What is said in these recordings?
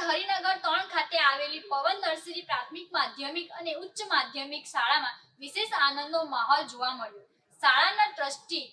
હરિનગર ત્રણ ખાતે આવેલી પવન નર્સરી પ્રાથમિક માધ્યમિક અને ઉચ્ચ માધ્યમિક શાળામાં વિશેષ આનંદનો માહોલ જોવા મળ્યો. શાળાના ટ્રસ્ટી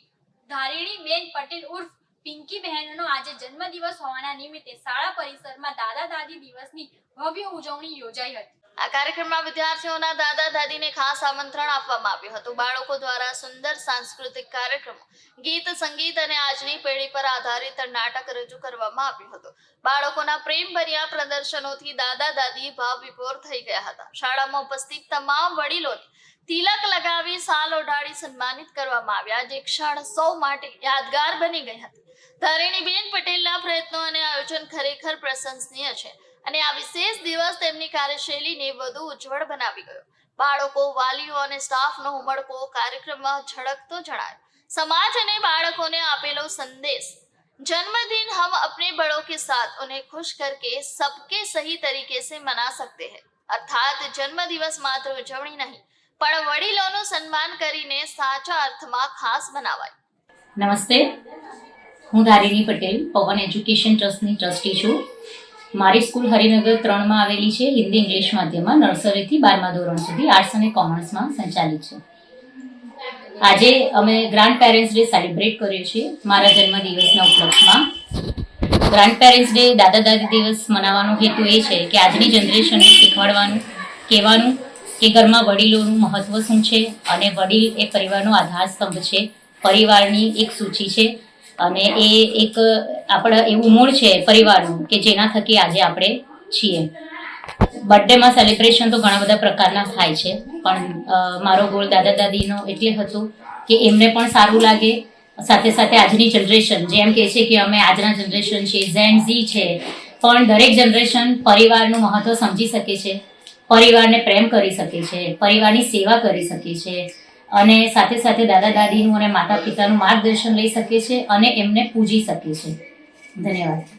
ધારીણીબેન પટેલ ઉર્ફ પિંકી બહેનનો આજે જન્મદિવસ હોવાના નિમિત્તે શાળા પરિસરમાં દાદા દાદી દિવસની ભવ્ય ઉજવણી યોજાઈ હતી. આ કાર્યક્રમમાં વિદ્યાર્થીઓના દાદા દાદીને ખાસ આમંત્રણ આપવામાં આવ્યું હતું. બાળકો દ્વારા સુંદર સાંસ્કૃતિક કાર્યક્રમો, ગીત, સંગીત અને આજની પેઢી પર આધારિત નાટક રજૂ કરવામાં આવ્યું હતું. બાળકોના પ્રેમભર્યા પ્રદર્શનોથી દાદા દાદી ભાવ વિભોર થઈ ગયા હતા. શાળામાં ઉપસ્થિત તમામ વડીલોને તિલક લગાવી સાલ ઓઢાડી સન્માનિત કરવામાં આવ્યા. જે ક્ષણ સૌ માટે યાદગાર બની ગઈ હતી. ધારિણીબેન પટેલના પ્રયત્નો અને આયોજન ખરેખર પ્રશંસનીય છે અને આ વિશેષ દિવસ તેમની કાર્યશૈલીને વધુ ઉજ્જવળ બનાવી ગયો બાળકો વાલીઓ અને સ્ટાફનો ઉમળકો કાર્યક્રમમાં ઝળકતો જણાયો સમાજ અને બાળકોને આપેલો સંદેશ जन्मदिन हम अपने बड़ों के साथ उन्हें खुश करके सबके सही तरीके से मना सकते हैं अर्थात जन्म દિવસ માત્ર ઉજવણી નહીં પણ વડીલોનું સન્માન કરીને સાચા અર્થમાં ખાસ બનાવાય નમસ્તે હું ધારિણી પટેલ, પવન એજ્યુકેશન ટ્રસ્ટની ટ્રસ્ટી છું. મારી સ્કૂલ હરિનગર ત્રણમાં આવેલી છે. હિન્દી ઇંગ્લિશ માધ્યમમાં નર્સરીથી બારમા ધોરણ સુધી આર્ટ્સ અને કોમર્સમાં સંચાલિત છે. આજે અમે ગ્રાન્ડ પેરેન્ટ્સ ડે સેલિબ્રેટ કર્યો છે. મારા જન્મદિવસના ઉપલક્ષમાં. ગ્રાન્ડ પેરેન્ટ્સ ડે દાદા દાદી દિવસ મનાવવાનો હેતુ એ છે કે આજની જનરેશનને શીખવાડવાનું, કહેવાનું કે ઘરમાં વડીલોનું મહત્વ શું છે અને વડીલ એ પરિવારનો આધાર સ્તંભ છે. પરિવારની એક સૂચિ છે અને એ એક આપણા એવું મૂળ છે પરિવારનું કે જેના થકી આજે આપણે છીએ. બર્થડેમાં સેલિબ્રેશન તો ઘણા બધા પ્રકારના થાય છે, પણ મારો ગોળ દાદા દાદીનો એટલે હતો કે એમને પણ સારું લાગે. સાથે સાથે આજની જનરેશન જેમ કહે છે કે અમે આજના જનરેશન છે ઝેન ઝી છે. પણ દરેક જનરેશન પરિવારનું મહત્વ સમજી શકે છે, પરિવારને પ્રેમ કરી શકે છે, પરિવારની સેવા કરી શકે છે. અને સાથે સાથે દાદા દાદીનું અને માતા પિતાનું માર્ગદર્શન લઈ શકે છે અને એમને પૂજી શકે છે ધન્યવાદ.